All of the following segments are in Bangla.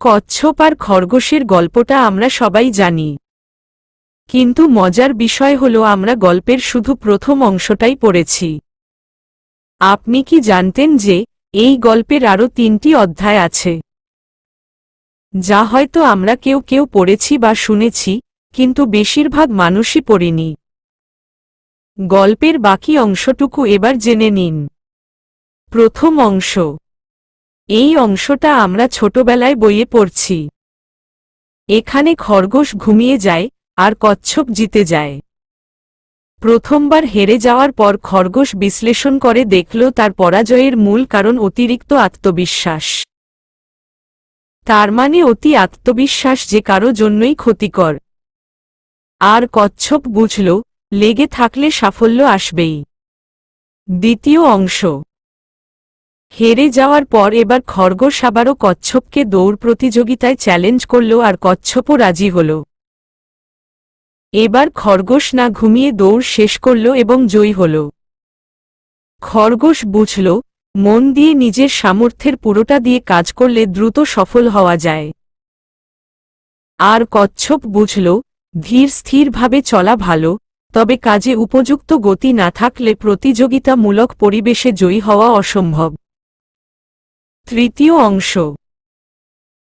কচ্ছপ আর খরগোশের গল্পটা আমরা সবাই জানি। কিন্তু মজার বিষয় হল আমরা গল্পের শুধু প্রথম অংশটাই পড়েছি। আপনি কি জানতেন যে এই গল্পের আরও তিনটি অধ্যায় আছে? যা হয়তো আমরা কেউ কেউ পড়েছি বা শুনেছি, কিন্তু বেশিরভাগ মানুষই পড়িনি। গল্পের বাকি অংশটুকু এবার জেনে নিন। প্রথম অংশ এই অংশটা আমরা ছোটবেলায় বইয়ে পড়ছি। এখানে খরগোশ ঘুমিয়ে যায় আর কচ্ছপ জিতে যায়। প্রথমবার হেরে যাওয়ার পর খরগোশ বিশ্লেষণ করে দেখল তার পরাজয়ের মূল কারণ অতিরিক্ত আত্মবিশ্বাস। তার মানে অতি আত্মবিশ্বাস যে কারও জন্যই ক্ষতিকর। আর কচ্ছপ বুঝল, লেগে থাকলে সাফল্য আসবেই। দ্বিতীয় অংশ হেরে যাওয়ার পর এবার খরগোশ আবারও কচ্ছপকে দৌড় প্রতিযোগিতায় চ্যালেঞ্জ করল আর কচ্ছপও রাজি হল। এবার খরগোশ না ঘুমিয়ে দৌড় শেষ করল এবং জয়ী হল। খরগোশ বুঝল, মন দিয়ে নিজের সামর্থ্যের পুরোটা দিয়ে কাজ করলে দ্রুত সফল হওয়া যায়। আর কচ্ছপ বুঝল, ধীর স্থিরভাবে চলা ভালো, তবে কাজে উপযুক্ত গতি না থাকলে প্রতিযোগিতামূলক পরিবেশে জয়ী হওয়া অসম্ভব। তৃতীয় অংশ।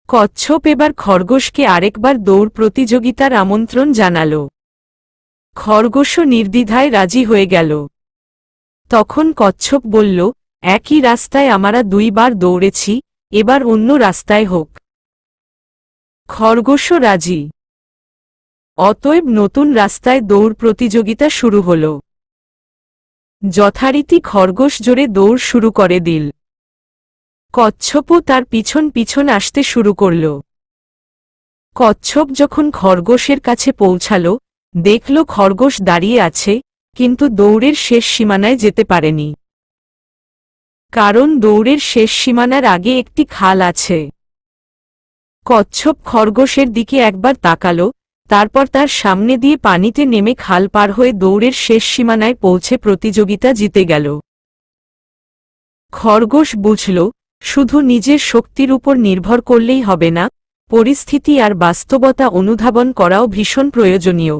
কচ্ছপ এবার খরগোশকে আরেকবার দৌড় প্রতিযোগিতার আমন্ত্রণ জানাল। খরগোশও নির্দ্বিধায় রাজি হয়ে গেল। তখন কচ্ছপ বলল, একই রাস্তায় আমরা দুইবার দৌড়েছি, এবার অন্য রাস্তায় হোক। খরগোশও রাজি। অতএব নতুন রাস্তায় দৌড় প্রতিযোগিতা শুরু হল। যথারীতি খরগোশ জোরে দৌড় শুরু করে দিল। কচ্ছপও তার পিছন পিছন আসতে শুরু করল। কচ্ছপ যখন খরগোশের কাছে পৌঁছাল, দেখল খরগোশ দাঁড়িয়ে আছে, কিন্তু দৌড়ের শেষ সীমানায় যেতে পারেনি। কারণ দৌড়ের শেষ সীমানার আগে একটি খাল আছে। কচ্ছপ খরগোশের দিকে একবার তাকাল, তারপর তার সামনে দিয়ে পানিতে নেমে খাল পার হয়ে দৌড়ের শেষ সীমানায় পৌঁছে প্রতিযোগিতা জিতে গেল। খরগোশ বুঝল শুধু নিজের শক্তির উপর নির্ভর করলেই হবে না, পরিস্থিতি আর বাস্তবতা অনুধাবন করাও ভীষণ প্রয়োজনীয়।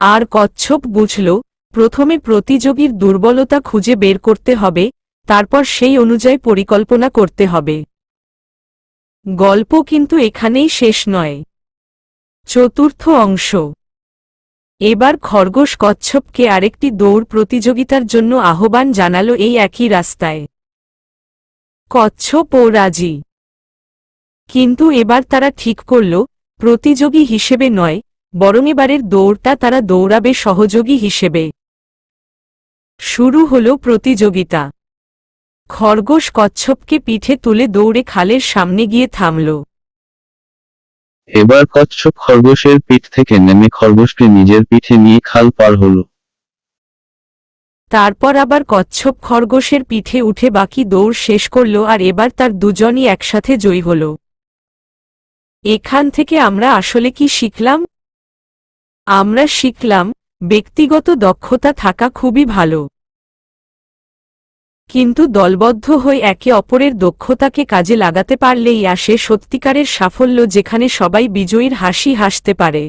আর কচ্ছপ বুঝল, প্রথমে প্রতিযোগীর দুর্বলতা খুঁজে বের করতে হবে, তারপর সেই অনুযায়ী পরিকল্পনা করতে হবে। গল্প কিন্তু এখানেই শেষ নয়। চতুর্থ অংশ। এবার খরগোশ কচ্ছপকে আরেকটি দৌড় প্রতিযোগিতার জন্য আহ্বান জানালো এই একই রাস্তায়। কচ্ছপ ও রাজি। কিন্তু এবার তারা ঠিক করল, প্রতিযোগী হিসেবে নয়, বরং এবারের দৌড়টা তারা দৌড়াবে সহযোগী হিসেবে। শুরু হল প্রতিযোগিতা। খরগোশ কচ্ছপকে পিঠে তুলে দৌড়ে খালের সামনে গিয়ে থামল। এবার কচ্ছপ খরগোশের পিঠ থেকে নেমে খরগোশকে নিজের পিঠে নিয়ে খাল পার হল। তারপর আবার কচ্ছপ খরগোশের পিঠে উঠে বাকি দৌড় শেষ করল আর এবার তার দুজনই একসাথে জয়ী হল। এখান থেকে আমরা আসলে কি শিখলাম? আমরা শিখলাম, ব্যক্তিগত দক্ষতা থাকা খুবই ভালো। কিন্তু দলবদ্ধ হয়ে একে অপরের দক্ষতাকে কাজে লাগাতে পারলেই আসে সত্যিকারের সাফল্য যেখানে সবাই বিজয়ীর হাসি হাসতে পারে।